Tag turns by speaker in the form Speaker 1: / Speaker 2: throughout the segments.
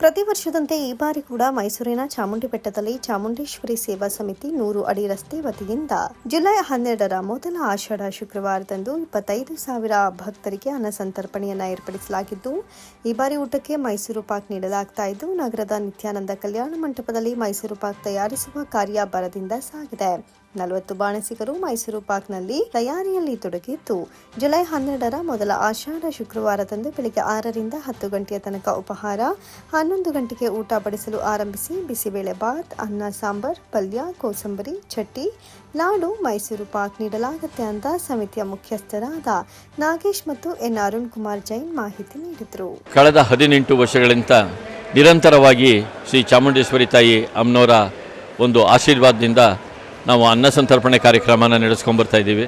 Speaker 1: ಪ್ರತಿ ವರ್ಷದಂತೆ ಈ ಬಾರಿ ಕೂಡ ಮೈಸೂರಿನ ಚಾಮುಂಡಿ ಬೆಟ್ಟದಲ್ಲಿ ಚಾಮುಂಡೇಶ್ವರಿ ಸೇವಾ ಸಮಿತಿ ನೂರು ಅಡಿ ರಸ್ತೆ ವತಿಯಿಂದ ಜುಲೈ ಹನ್ನೆರಡರ ಮೊದಲ ಆಷಾಢ ಶುಕ್ರವಾರದಂದು ಇಪ್ಪತ್ತೈದು ಸಾವಿರ ಭಕ್ತರಿಗೆ ಅನ್ನ ಸಂತರ್ಪಣೆಯನ್ನು ಏರ್ಪಡಿಸಲಾಗಿದ್ದು, ಈ ಬಾರಿ ಊಟಕ್ಕೆ ಮೈಸೂರು ಪಾಕ್ ನೀಡಲಾಗ್ತಾ ಇದ್ದು, ನಗರದ ನಿತ್ಯಾನಂದ ಕಲ್ಯಾಣ ಮಂಟಪದಲ್ಲಿ ಮೈಸೂರು ಪಾಕ್ ತಯಾರಿಸುವ ಕಾರ್ಯ ಬರದಿಂದ ಸಾಗಿದೆ. ನಲವತ್ತು ಬಾಣಸಿಗರು ಮೈಸೂರು ಪಾಕ್ನಲ್ಲಿ ತಯಾರಿಯಲ್ಲಿ ತೊಡಗಿದ್ದು, ಜುಲೈ ಹನ್ನೆರಡರ ಮೊದಲ ಆಷಾಢ ಶುಕ್ರವಾರದಂದು ಬೆಳಗ್ಗೆ ಆರರಿಂದ ಹತ್ತು ಗಂಟೆಯ ತನಕ ಉಪಹಾರ, ಹನ್ನೊಂದು ಗಂಟೆಗೆ ಊಟ ಬಡಿಸಲು ಆರಂಭಿಸಿ ಬಿಸಿಬೇಳೆ ಬಾತ್, ಅನ್ನ ಸಾಂಬಾರ್, ಪಲ್ಯ, ಕೋಸಂಬರಿ ಚಟ್ಟಿ ಲಾಡು ಮೈಸೂರು ಪಾಕ್ ನೀಡಲಾಗುತ್ತೆ ಅಂತ ಸಮಿತಿಯ ಮುಖ್ಯಸ್ಥರಾದ ನಾಗೇಶ್ ಮತ್ತು ಎನ್ ಅರುಣ್ ಕುಮಾರ್ ಜೈನ್ ಮಾಹಿತಿ ನೀಡಿದರು.
Speaker 2: ಕಳೆದ ಹದಿನೆಂಟು ವರ್ಷಗಳಿಂದ ನಿರಂತರವಾಗಿ ಶ್ರೀ ಚಾಮುಂಡೇಶ್ವರಿ ತಾಯಿ ಅಮ್ಮನವರ ಒಂದು ಆಶೀರ್ವಾದದಿಂದ ನಾವು ಅನ್ನ ಸಂತರ್ಪಣೆ ಕಾರ್ಯಕ್ರಮನ ನಡೆಸ್ಕೊಂಬರ್ತಾ ಇದ್ದೀವಿ.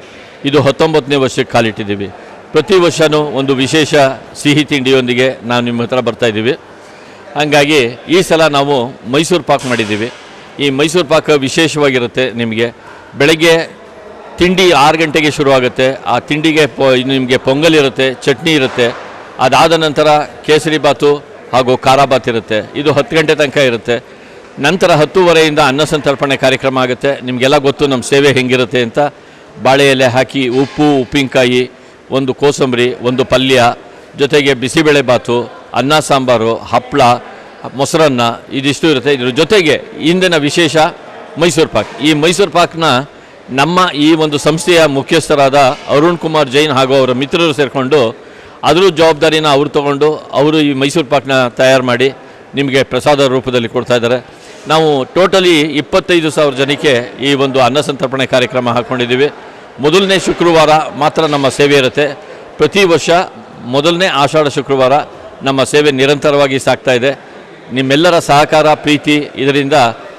Speaker 2: ಇದು ಹತ್ತೊಂಬತ್ತನೇ ವರ್ಷಕ್ಕೆ ಕಾಲಿಟ್ಟಿದ್ದೀವಿ. ಪ್ರತಿ ವರ್ಷವೂ ಒಂದು ವಿಶೇಷ ಸಿಹಿ ತಿಂಡಿಯೊಂದಿಗೆ ನಾವು ನಿಮ್ಮ ಹತ್ರ ಬರ್ತಾ ಇದ್ದೀವಿ. ಹಾಗಾಗಿ ಈ ಸಲ ನಾವು ಮೈಸೂರು ಪಾಕ್ ಮಾಡಿದ್ದೀವಿ. ಈ ಮೈಸೂರು ಪಾಕ್ ವಿಶೇಷವಾಗಿರುತ್ತೆ ನಿಮಗೆ. ಬೆಳಗ್ಗೆ ತಿಂಡಿ ಆರು ಗಂಟೆಗೆ ಶುರುವಾಗುತ್ತೆ. ಆ ತಿಂಡಿಗೆ ಪೊ, ನಿಮಗೆ ಪೊಂಗಲ್ ಇರುತ್ತೆ, ಚಟ್ನಿ ಇರುತ್ತೆ. ಅದಾದ ನಂತರ ಕೇಸರಿ ಬಾತು ಹಾಗೂ ಖಾರಾಬಾತ್ ಇರುತ್ತೆ. ಇದು ಹತ್ತು ಗಂಟೆ ತನಕ ಇರುತ್ತೆ. ನಂತರ ಹತ್ತೂವರೆಯಿಂದ ಅನ್ನ ಸಂತರ್ಪಣೆ ಕಾರ್ಯಕ್ರಮ ಆಗುತ್ತೆ. ನಿಮಗೆಲ್ಲ ಗೊತ್ತು ನಮ್ಮ ಸೇವೆ ಹೆಂಗಿರುತ್ತೆ ಅಂತ. ಬಾಳೆ ಎಲೆ ಹಾಕಿ ಉಪ್ಪು, ಉಪ್ಪಿನಕಾಯಿ, ಒಂದು ಕೋಸಂಬರಿ, ಒಂದು ಪಲ್ಯ, ಜೊತೆಗೆ ಬಿಸಿಬೇಳೆ ಬಾತು, ಅನ್ನ ಸಾಂಬಾರು ಹಪ್ಪಳ ಮೊಸರನ್ನ, ಇದಿಷ್ಟು ಇರುತ್ತೆ. ಇದ್ರ ಜೊತೆಗೆ ಇಂದಿನ ವಿಶೇಷ ಮೈಸೂರು ಪಾಕ್. ಈ ಮೈಸೂರು ಪಾಕ್ನ ನಮ್ಮ ಈ ಒಂದು ಸಂಸ್ಥೆಯ ಮುಖ್ಯಸ್ಥರಾದ ಅರುಣ್ ಕುಮಾರ್ ಜೈನ್ ಹಾಗೂ ಅವರ ಮಿತ್ರರು ಸೇರಿಕೊಂಡು ಅದರ ಜವಾಬ್ದಾರಿನ ಅವರು ತಗೊಂಡು ಅವರು ಈ ಮೈಸೂರು ಪಾಕ್ನ ತಯಾರು ಮಾಡಿ ನಿಮಗೆ ಪ್ರಸಾದ ರೂಪದಲ್ಲಿ ಕೊಡ್ತಾ ಇದ್ದಾರೆ. ನಾವು ಟೋಟಲಿ ಇಪ್ಪತ್ತೈದು ಸಾವಿರ ಜನಕ್ಕೆ ಈ ಒಂದು ಅನ್ನ ಸಂತರ್ಪಣೆ ಕಾರ್ಯಕ್ರಮ ಹಾಕ್ಕೊಂಡಿದ್ದೀವಿ ಮೊದಲನೇ ಶುಕ್ರವಾರ ಮಾತ್ರ ನಮ್ಮ ಸೇವೆ ಇರುತ್ತೆ. ಪ್ರತಿ ವರ್ಷ ಮೊದಲನೇ ಆಷಾಢ ಶುಕ್ರವಾರ ನಮ್ಮ ಸೇವೆ ನಿರಂತರವಾಗಿ ಸಾಗ್ತಾ ಇದೆ. ನಿಮ್ಮೆಲ್ಲರ ಸಹಕಾರ, ಪ್ರೀತಿ ಇದರಿಂದ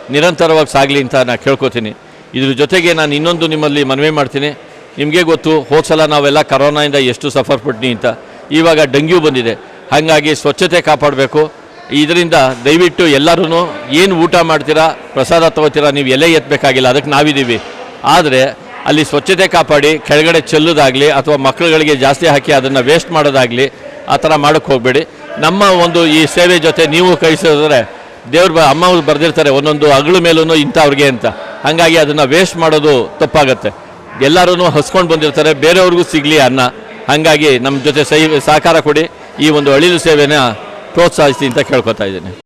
Speaker 2: ನಿರಂತರವಾಗಿ ಸಾಗಲಿ ಅಂತ ನಾನು ಕೇಳ್ಕೊತೀನಿ. ಇದ್ರ ಜೊತೆಗೆ ನಾನು ಇನ್ನೊಂದು ನಿಮ್ಮಲ್ಲಿ ಮನವಿ ಮಾಡ್ತೀನಿ. ನಿಮಗೆ ಗೊತ್ತು, ಹೋದ ಸಲ ನಾವೆಲ್ಲ ಕರೋನಾಯಿಂದ ಎಷ್ಟು ಸಫರ್ ಪಟ್ನಿ ಅಂತ. ಇವಾಗ ಡೆಂಗ್ಯೂ ಬಂದಿದೆ. ಹಾಗಾಗಿ ಸ್ವಚ್ಛತೆ ಕಾಪಾಡಬೇಕು. ಇದರಿಂದ ದಯವಿಟ್ಟು ಎಲ್ಲರೂ ಏನು ಊಟ ಮಾಡ್ತೀರಾ, ಪ್ರಸಾದ ತಗೋತೀರಾ, ನೀವು ಎಲೆ ಎತ್ತಬೇಕಾಗಿಲ್ಲ ಅದಕ್ಕೆ ನಾವಿದ್ದೀವಿ. ಆದರೆ ಅಲ್ಲಿ ಸ್ವಚ್ಛತೆ ಕಾಪಾಡಿ, ಕೆಳಗಡೆ ಚೆಲ್ಲೋದಾಗಲಿ, ಅಥವಾ ಮಕ್ಕಳುಗಳಿಗೆ ಜಾಸ್ತಿ ಹಾಕಿ ಅದನ್ನು ವೇಸ್ಟ್ ಮಾಡೋದಾಗಲಿ, ಆ ಥರ ಮಾಡೋಕ್ಕೆ ಹೋಗಬೇಡಿ. ನಮ್ಮ ಒಂದು ಈ ಸೇವೆ ಜೊತೆ ನೀವು ಕಳಿಸಿದ್ರೆ ದೇವ್ರ ಅಮ್ಮ ಬರೆದಿರ್ತಾರೆ, ಒಂದೊಂದು ಅಗಳ ಮೇಲೂ ಇಂಥವ್ರಿಗೆ ಅಂತ. ಹಾಗಾಗಿ ಅದನ್ನು ವೇಸ್ಟ್ ಮಾಡೋದು ತಪ್ಪಾಗತ್ತೆ. ಎಲ್ಲರೂ ಹಸ್ಕೊಂಡು ಬಂದಿರ್ತಾರೆ, ಬೇರೆಯವ್ರಿಗೂ ಸಿಗಲಿ ಅನ್ನ. ಹಾಗಾಗಿ ನಮ್ಮ ಜೊತೆ ಸಹಿ ಸಹಕಾರ ಕೊಡಿ, ಈ ಒಂದು ಅಳಿಲು ಸೇವೆನ ಪ್ರೋತ್ಸಾಹಿಸಿ ಅಂತ ಕೇಳ್ಕೊತಾ ಇದ್ದೀನಿ